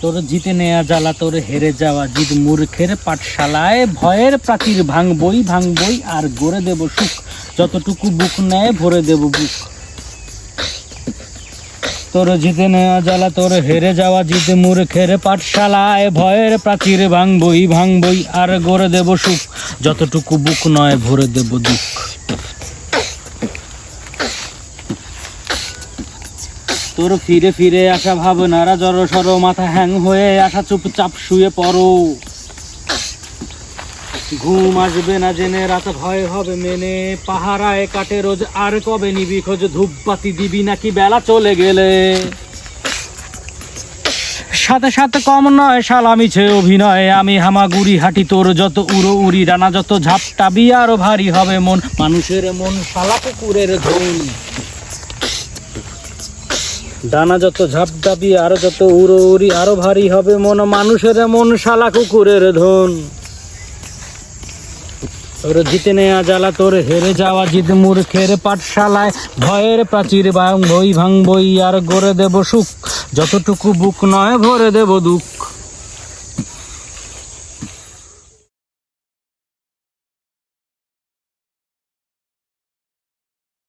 তোর জিতে নেয়া জ্বালা, তোর হেরে যাওয়া জিত মূর্খের পাঠশালায়। ভয়ের প্রাচীর ভাঙবই ভাঙবই আর গড়ে দেব সুখ। যতটুকু বুক নেয়, ভরে দেব বুক। তোর জিতে নেওয়া জ্বালা, তোর হেরে যাওয়া জিতে মূর্খের পাঠশালায়। ভয়ের প্রাচীর ভাঙবই ভাঙবই আর গড়ে দেব সুখ। যতটুকু বুক নয়, ভরে দেব দুঃখ। তোর ফিরে ফিরে আসা ভাবনারা জড় সর মাথা হ্যাং হয়ে আসা চুপচাপ শুয়ে পড়ো। ঘুম আসবে না জেনে, রাত ভয় হবে মেনে। পাহারায় কাটে রোজ, আর কবে নিবি খোঁজ? ধূপবাতি দিবি নাকি বেলা চলে গেলে? সাথে সাথে কম নয় সালামিছে অভিনয়। আমি হামাগুড়ি হাঁটি, তোর যত উড়ো উড়ি ডানা যত ঝাপটাবি আরও ভারী হবে মন। মানুষের মন শালা কুকুরের ধন। ডানা যত ঝাপ দাবি, আরও যত উড়ো উড়ি, আরও ভারী হবে মন মানুষের মন শালা কুকুরের ধন। তোর জিতে নেয়া জ্বালা, তোর হেরে যাওয়া জিত মূর্খের পাঠশালায়, ভয়ের প্রাচীর ভাঙবই ভাঙবই, আর গড়ে দেব সুখ। যতটুকু বুক নয়, ভরে দেব দুঃখ।